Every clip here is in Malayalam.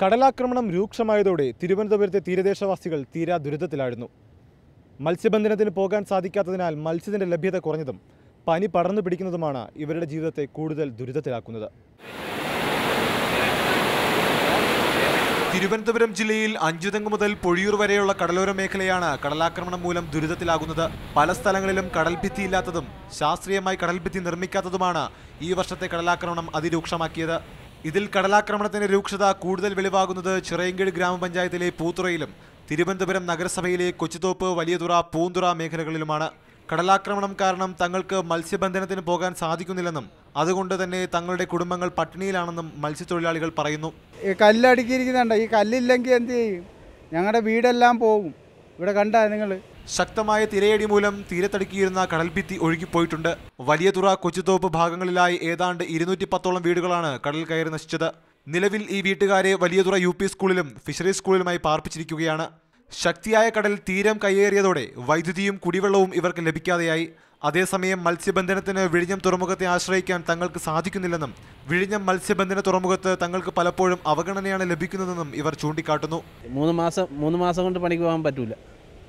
കടലാക്രമണം രൂക്ഷമായതോടെ തിരുവനന്തപുരത്തെ തീരദേശവാസികൾ തീരാ ദുരിതത്തിലായിരുന്നു. മത്സ്യബന്ധനത്തിന് പോകാൻ സാധിക്കാത്തതിനാൽ മത്സ്യത്തിന്റെ ലഭ്യത കുറഞ്ഞതും പനി പടർന്നു പിടിക്കുന്നതുമാണ് ഇവരുടെ ജീവിതത്തെ കൂടുതൽ ദുരിതത്തിലാക്കുന്നത്. തിരുവനന്തപുരം ജില്ലയിൽ അഞ്ചുതെങ്ങ് മുതൽ പൊഴിയൂർ വരെയുള്ള കടലോര മേഖലയാണ് കടലാക്രമണം മൂലം ദുരിതത്തിലാകുന്നത്. പല സ്ഥലങ്ങളിലും കടൽഭിത്തി ഇല്ലാത്തതും ശാസ്ത്രീയമായി കടൽഭിത്തി നിർമ്മിക്കാത്തതുമാണ് ഈ വർഷത്തെ കടലാക്രമണം അതിരൂക്ഷമാക്കിയത്. ഇതിൽ കടലാക്രമണത്തിന്റെ രൂക്ഷത കൂടുതൽ വെളിവാകുന്നത് ചിറയൻകീഴ് ഗ്രാമപഞ്ചായത്തിലെ പൂത്തുറയിലും തിരുവനന്തപുരം നഗരസഭയിലെ കൊച്ചുതോപ്പ് വലിയതുറ പൂന്തുറ മേഖലകളിലുമാണ്. കടലാക്രമണം കാരണം തങ്ങൾക്ക് മത്സ്യബന്ധനത്തിന് പോകാൻ സാധിക്കുന്നില്ലെന്നും അതുകൊണ്ട് തന്നെ തങ്ങളുടെ കുടുംബങ്ങൾ പട്ടിണിയിലാണെന്നും മത്സ്യത്തൊഴിലാളികൾ പറയുന്നു. ഈ കല്ലടുക്കിയിരിക്കുന്നുണ്ട് ഈ കല്ലില്ലെങ്കിൽ എന്ത് ചെയ്യും? ഞങ്ങളുടെ വീടെല്ലാം പോകും ഇവിടെ കണ്ട നിങ്ങൾ ശക്തമായ തിരയടി മൂലം തീരത്തടുക്കിയിരുന്ന കടൽഭിത്തി ഒഴുകിപ്പോയിട്ടുണ്ട്. വലിയ തുറ കൊച്ചുതോപ്പ് ഭാഗങ്ങളിലായി ഏതാണ്ട് ഇരുന്നൂറ്റി പത്തോളം വീടുകളാണ് കടൽ കയറി നശിച്ചത്. നിലവിൽ ഈ വീട്ടുകാരെ വലിയതുറ യു സ്കൂളിലും ഫിഷറീസ് സ്കൂളിലുമായി പാർപ്പിച്ചിരിക്കുകയാണ്. ശക്തിയായ കടൽ തീരം കയ്യേറിയതോടെ വൈദ്യുതിയും കുടിവെള്ളവും ഇവർക്ക് ലഭിക്കാതെയായി. അതേസമയം മത്സ്യബന്ധനത്തിന് വിഴിഞ്ഞം തുറമുഖത്തെ ആശ്രയിക്കാൻ തങ്ങൾക്ക് സാധിക്കുന്നില്ലെന്നും വിഴിഞ്ഞം മത്സ്യബന്ധന തുറമുഖത്ത് തങ്ങൾക്ക് പലപ്പോഴും അവഗണനയാണ് ലഭിക്കുന്നതെന്നും ഇവർ ചൂണ്ടിക്കാട്ടുന്നു. മൂന്ന് മാസം മൂന്ന് മാസം കൊണ്ട് പണിക്ക് പോകാൻ പറ്റൂല.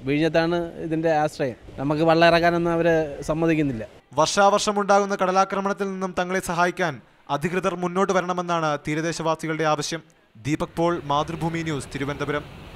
വിഴിഞ്ഞത്താണ് ഇതിന്റെ ആശ്രയം. നമുക്ക് വള്ളം ഇറക്കാനൊന്നും അവർ സമ്മതിക്കുന്നില്ല. വർഷാവർഷമുണ്ടാകുന്ന കടലാക്രമണത്തിൽ നിന്നും തങ്ങളെ സഹായിക്കാൻ അധികൃതർ മുന്നോട്ട് വരണമെന്നാണ് തീരദേശവാസികളുടെ ആവശ്യം. Deepak Paul Mathrubhumi news Thiruvananthapuram.